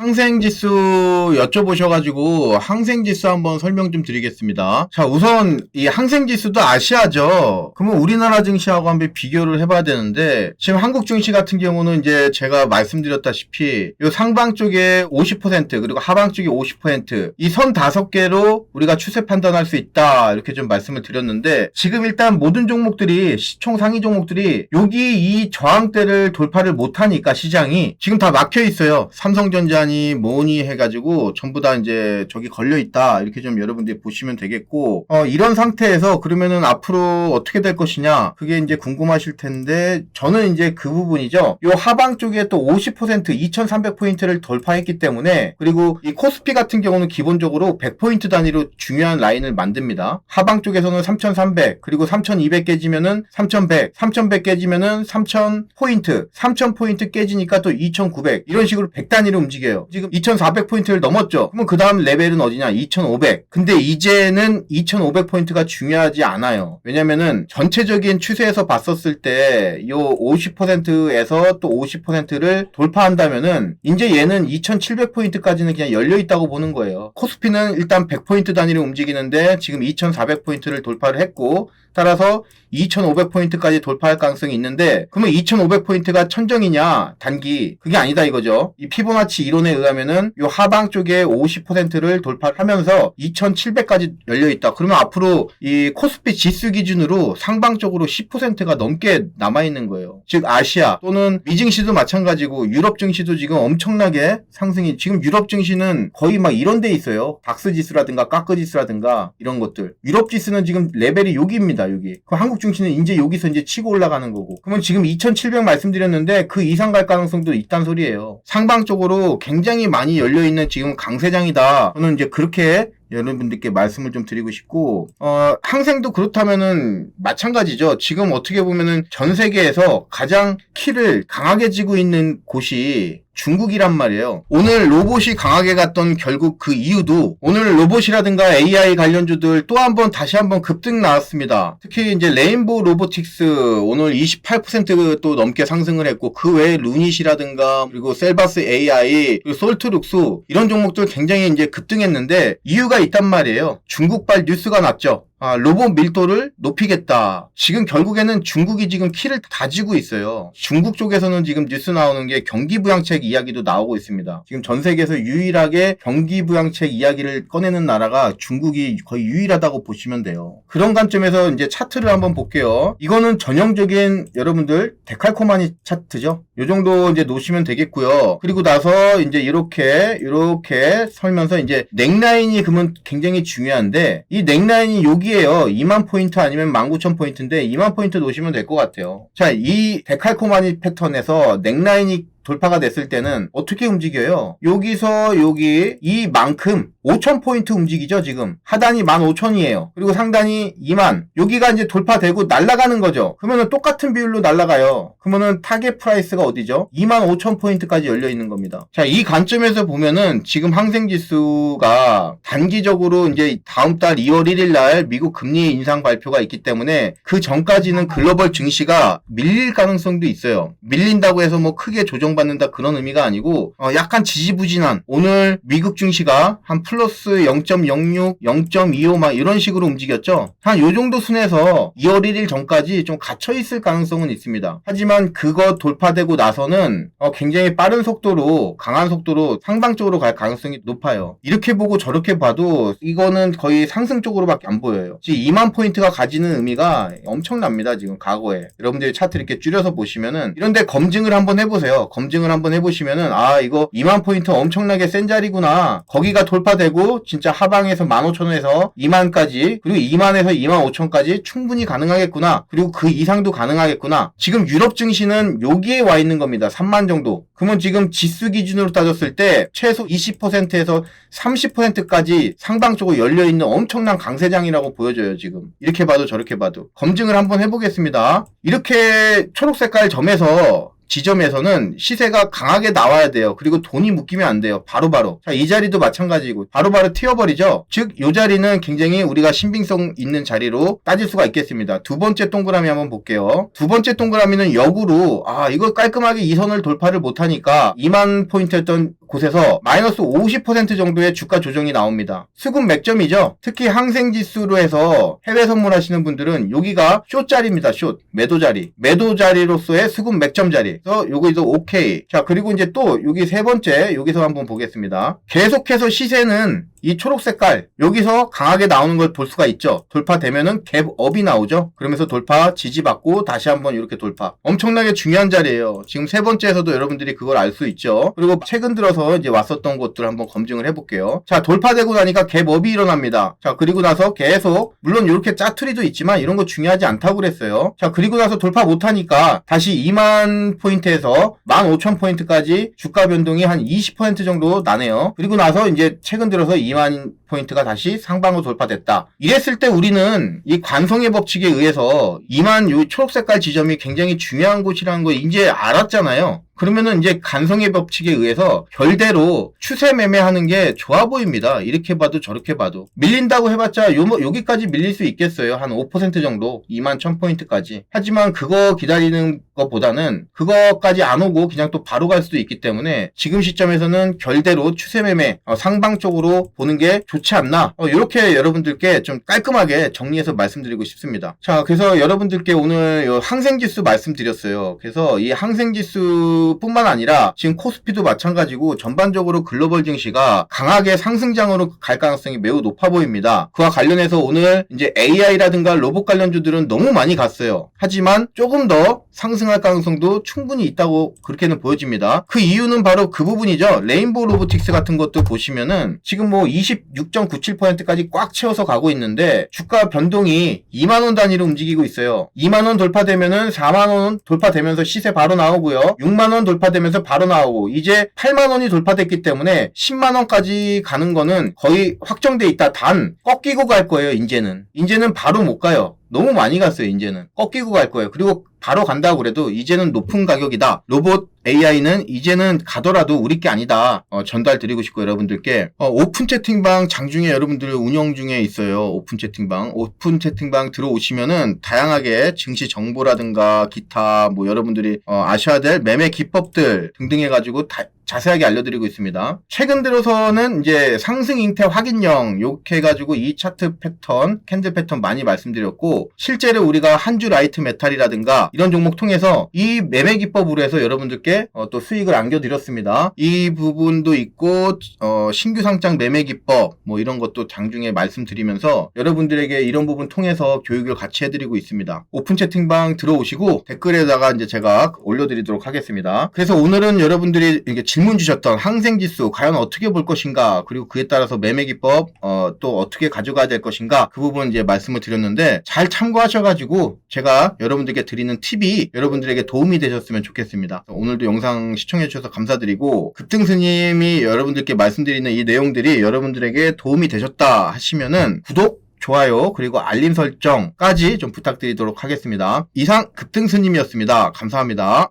항생지수 여쭤보셔가지고 항생지수 한번 설명 좀 드리겠습니다. 자 우선 이 항생지수도 아시아죠. 그러면 우리나라 증시하고 한번 비교를 해봐야 되는데 지금 한국 증시 같은 경우는 이제 제가 말씀드렸다시피 이 상방 쪽에 50% 그리고 하방 쪽에 50%이 선 다섯 개로 우리가 추세 판단할 수 있다 이렇게 좀 말씀을 드렸는데 지금 일단 모든 종목들이 시총 상위 종목들이 여기 이 저항대를 돌파를 못하니까 시장이 지금 다 막혀 있어요. 삼성전자 니 뭐니 해가지고 전부 다 이제 저기 걸려 있다 이렇게 좀 여러분들이 보시면 되겠고 어, 이런 상태에서 그러면은 앞으로 어떻게 될 것이냐 그게 이제 궁금하실 텐데 저는 이제 그 부분이죠. 요 하방 쪽에 또 50% 2,300포인트를 돌파했기 때문에 그리고 이 코스피 같은 경우는 기본적으로 100포인트 단위로 중요한 라인을 만듭니다. 하방 쪽에서는 3,300 그리고 3,200 깨지면은 3,100 3,100 깨지면은 3,000포인트 3,000포인트 깨지니까 또 2,900 이런 식으로 100단위로 움직여요. 지금 2,400포인트를 넘었죠. 그러면 그 다음 레벨은 어디냐? 2,500. 근데 이제는 2,500포인트가 중요하지 않아요. 왜냐면은 전체적인 추세에서 봤었을 때이 50%에서 또 50%를 돌파한다면은 이제 얘는 2,700포인트까지는 그냥 열려 있다고 보는 거예요. 코스피는 일단 100포인트 단위로 움직이는데 지금 2,400포인트를 돌파를 했고 따라서 2,500포인트까지 돌파할 가능성이 있는데 그러면 2,500포인트가 천정이냐 단기 그게 아니다 이거죠. 이 피보나치 이론 에 의하면은 요 하방 쪽에 50%를 돌파하면서 2,700까지 열려 있다. 그러면 앞으로 이 코스피 지수 기준으로 상방 쪽으로 10%가 넘게 남아 있는 거예요. 즉 아시아 또는 미증시도 마찬가지고 유럽 증시도 지금 엄청나게 상승이 지금 유럽 증시는 거의 막 이런 데 있어요. 박스 지수라든가 까크 지수라든가 이런 것들. 유럽 지수는 지금 레벨이 여기입니다. 여기. 그 한국 증시는 이제 여기서 이제 치고 올라가는 거고. 그러면 지금 2,700 말씀드렸는데 그 이상 갈 가능성도 있단 소리예요. 상방 쪽으로 굉장히 많이 열려 있는 지금 강세장이다. 저는 이제 그렇게 여러분들께 말씀을 좀 드리고 싶고 어 항생도 그렇다면은 마찬가지죠. 지금 어떻게 보면은 전 세계에서 가장 키를 강하게 쥐고 있는 곳이 중국이란 말이에요. 오늘 로봇이 강하게 갔던 결국 그 이유도 오늘 로봇이라든가 AI 관련주들 또 한번 다시 한번 급등 나왔습니다. 특히 이제 레인보우 로보틱스 오늘 28%또 넘게 상승을 했고 그 외에 루닛이라든가 그리고 셀바스 AI 솔트룩스 이런 종목들 굉장히 이제 급등했는데 이유가 있단 말이에요. 중국발 뉴스가 났죠. 아, 로봇 밀도를 높이겠다. 지금 결국에는 중국이 지금 키를 다지고 있어요. 중국 쪽에서는 지금 뉴스 나오는 게 경기부양책 이야기도 나오고 있습니다. 지금 전 세계에서 유일하게 경기부양책 이야기를 꺼내는 나라가 중국이 거의 유일하다고 보시면 돼요. 그런 관점에서 이제 차트를 한번 볼게요. 이거는 전형적인 여러분들 데칼코마니 차트죠. 요 정도 이제 놓으시면 되겠고요. 그리고 나서 이제 이렇게 이렇게 설면서 이제 넥라인이 그러면 굉장히 중요한데 이 넥라인이 여기 여기에요. 2만 포인트 아니면 19,000 포인트인데 2만 포인트 놓으시면 될 것 같아요. 자, 이 데칼코마니 패턴에서 넥라인이 돌파가 됐을 때는 어떻게 움직여요? 여기서 여기 이만큼 5,000포인트 움직이죠, 지금. 하단이 15,000이에요. 그리고 상단이 2만. 여기가 이제 돌파되고 날아가는 거죠. 그러면은 똑같은 비율로 날아가요. 그러면은 타겟 프라이스가 어디죠? 25,000포인트까지 열려 있는 겁니다. 자, 이 관점에서 보면은 지금 항생 지수가 단기적으로 이제 다음 달 2월 1일 날 미국 금리 인상 발표가 있기 때문에 그 전까지는 글로벌 증시가 밀릴 가능성도 있어요. 밀린다고 해서 뭐 크게 조정 받는다 그런 의미가 아니고 어 약간 지지부진한 오늘 미국 증시가 한 플러스 0.06, 0.25 막 이런 식으로 움직였죠. 한 요 정도 순에서 2월 1일 전까지 좀 갇혀 있을 가능성은 있습니다. 하지만 그거 돌파되고 나서는 어 굉장히 빠른 속도로 강한 속도로 상방 쪽으로 갈 가능성이 높아요. 이렇게 보고 저렇게 봐도 이거는 거의 상승 쪽으로밖에 안 보여요. 지금 2만 포인트가 가지는 의미가 엄청납니다. 지금 과거에 여러분들이 차트 이렇게 줄여서 보시면은 이런데 검증을 한번 해보세요. 검증을 한번 해보시면은 아 이거 2만 포인트 엄청나게 센 자리구나. 거기가 돌파되고 진짜 하방에서 15,000원에서 2만까지 그리고 2만에서 2만 5천까지 충분히 가능하겠구나. 그리고 그 이상도 가능하겠구나. 지금 유럽 증시는 여기에 와 있는 겁니다. 3만 정도. 그러면 지금 지수 기준으로 따졌을 때 최소 20%에서 30%까지 상방 쪽으로 열려 있는 엄청난 강세장이라고 보여져요, 지금. 이렇게 봐도 저렇게 봐도. 검증을 한번 해보겠습니다. 이렇게 초록 색깔 점에서 지점에서는 시세가 강하게 나와야 돼요. 그리고 돈이 묶이면 안 돼요. 바로바로. 자, 이 자리도 마찬가지고 바로 바로 튀어버리죠. 즉, 이 자리는 굉장히 우리가 신빙성 있는 자리로 따질 수가 있겠습니다. 두 번째 동그라미 한번 볼게요. 두 번째 동그라미는 역으로 아, 이거 깔끔하게 이 선을 돌파를 못하니까 2만 포인트였던 곳에서 마이너스 50% 정도의 주가 조정이 나옵니다. 수급 맥점이죠. 특히 항생지수로 해서 해외 선물하시는 분들은 여기가 숏 자리입니다. 숏 매도 자리 매도 자리로서의 수급 맥점 자리. 그래서 여기도 오케이. 자 그리고 이제 또 여기 세 번째 여기서 한번 보겠습니다. 계속해서 시세는 이 초록 색깔 여기서 강하게 나오는 걸 볼 수가 있죠. 돌파되면은 갭업이 나오죠. 그러면서 돌파 지지받고 다시 한번 이렇게 돌파. 엄청나게 중요한 자리예요. 지금 세 번째에서도 여러분들이 그걸 알 수 있죠. 그리고 최근 들어서 이제 왔었던 곳들 한번 검증을 해볼게요. 자 돌파되고 나니까 갭업이 일어납니다. 자 그리고 나서 계속 물론 이렇게 짜투리도 있지만 이런 거 중요하지 않다고 그랬어요. 자 그리고 나서 돌파 못하니까 다시 2만 포인트에서 15,000포인트까지 주가 변동이 한 20% 정도 나네요. 그리고 나서 이제 최근 들어서 2만 포인트가 다시 상방으로 돌파됐다. 이랬을 때 우리는 이 관성의 법칙에 의해서 2만 요 초록색깔 지점이 굉장히 중요한 곳이라는 거 이제 알았잖아요. 그러면은 이제 간성의 법칙에 의해서 결대로 추세 매매하는 게 좋아 보입니다. 이렇게 봐도 저렇게 봐도. 밀린다고 해봤자 요, 여기까지 밀릴 수 있겠어요. 한 5% 정도. 2만 1000포인트까지. 하지만 그거 기다리는 것보다는 그거까지 안 오고 그냥 또 바로 갈 수도 있기 때문에 지금 시점에서는 결대로 추세 매매 어, 상방 쪽으로 보는 게 좋지 않나. 어, 이렇게 여러분들께 좀 깔끔하게 정리해서 말씀드리고 싶습니다. 자, 그래서 여러분들께 오늘 요 항생지수 말씀드렸어요. 그래서 이 항생지수 뿐만 아니라 지금 코스피도 마찬가지고 전반적으로 글로벌 증시가 강하게 상승장으로 갈 가능성이 매우 높아 보입니다. 그와 관련해서 오늘 이제 AI라든가 로봇 관련주들은 너무 많이 갔어요. 하지만 조금 더 상승할 가능성도 충분히 있다고 그렇게는 보여집니다. 그 이유는 바로 그 부분이죠. 레인보우 로보틱스 같은 것도 보시면은 지금 뭐 26.97%까지 꽉 채워서 가고 있는데 주가 변동이 2만원 단위로 움직이고 있어요. 2만원 돌파되면은 4만원 돌파되면서 시세 바로 나오고요. 6만원 돌파되면서 바로 나오고 이제 8만원이 돌파됐기 때문에 10만원까지 가는 거는 거의 확정돼 있다. 단 꺾이고 갈 거예요. 이제는. 이제는 바로 못 가요. 너무 많이 갔어요, 이제는. 꺾이고 갈 거예요. 그리고 바로 간다고 그래도 이제는 높은 가격이다. 로봇 AI는 이제는 가더라도 우리 게 아니다. 어, 전달 드리고 싶고 여러분들께 어, 오픈 채팅방 장중에 여러분들 운영 중에 있어요. 오픈 채팅방. 오픈 채팅방 들어오시면은 다양하게 증시 정보라든가 기타 뭐 여러분들이 어, 아셔야 될 매매 기법들 등등 해가지고 다 자세하게 알려드리고 있습니다. 최근 들어서는 이제 상승 잉태 확인형 이렇게 해가지고 이 차트 패턴, 캔들 패턴 많이 말씀드렸고 실제로 우리가 한주 라이트 메탈이라든가 이런 종목 통해서 이 매매 기법으로 해서 여러분들께 어, 또 수익을 안겨드렸습니다. 이 부분도 있고 어, 신규 상장 매매 기법 뭐 이런 것도 장중에 말씀드리면서 여러분들에게 이런 부분 통해서 교육을 같이 해드리고 있습니다. 오픈 채팅방 들어오시고 댓글에다가 이제 제가 올려드리도록 하겠습니다. 그래서 오늘은 여러분들이 이게 질문 주셨던 항생지수 과연 어떻게 볼 것인가 그리고 그에 따라서 매매 기법 어, 또 어떻게 가져가야 될 것인가 그 부분 이제 말씀을 드렸는데 잘 참고하셔가지고 제가 여러분들께 드리는 팁이 여러분들에게 도움이 되셨으면 좋겠습니다. 오늘도 영상 시청해주셔서 감사드리고 급등스님이 여러분들께 말씀드리는 이 내용들이 여러분들에게 도움이 되셨다 하시면은 구독 좋아요 그리고 알림 설정까지 좀 부탁드리도록 하겠습니다. 이상 급등스님이었습니다. 감사합니다.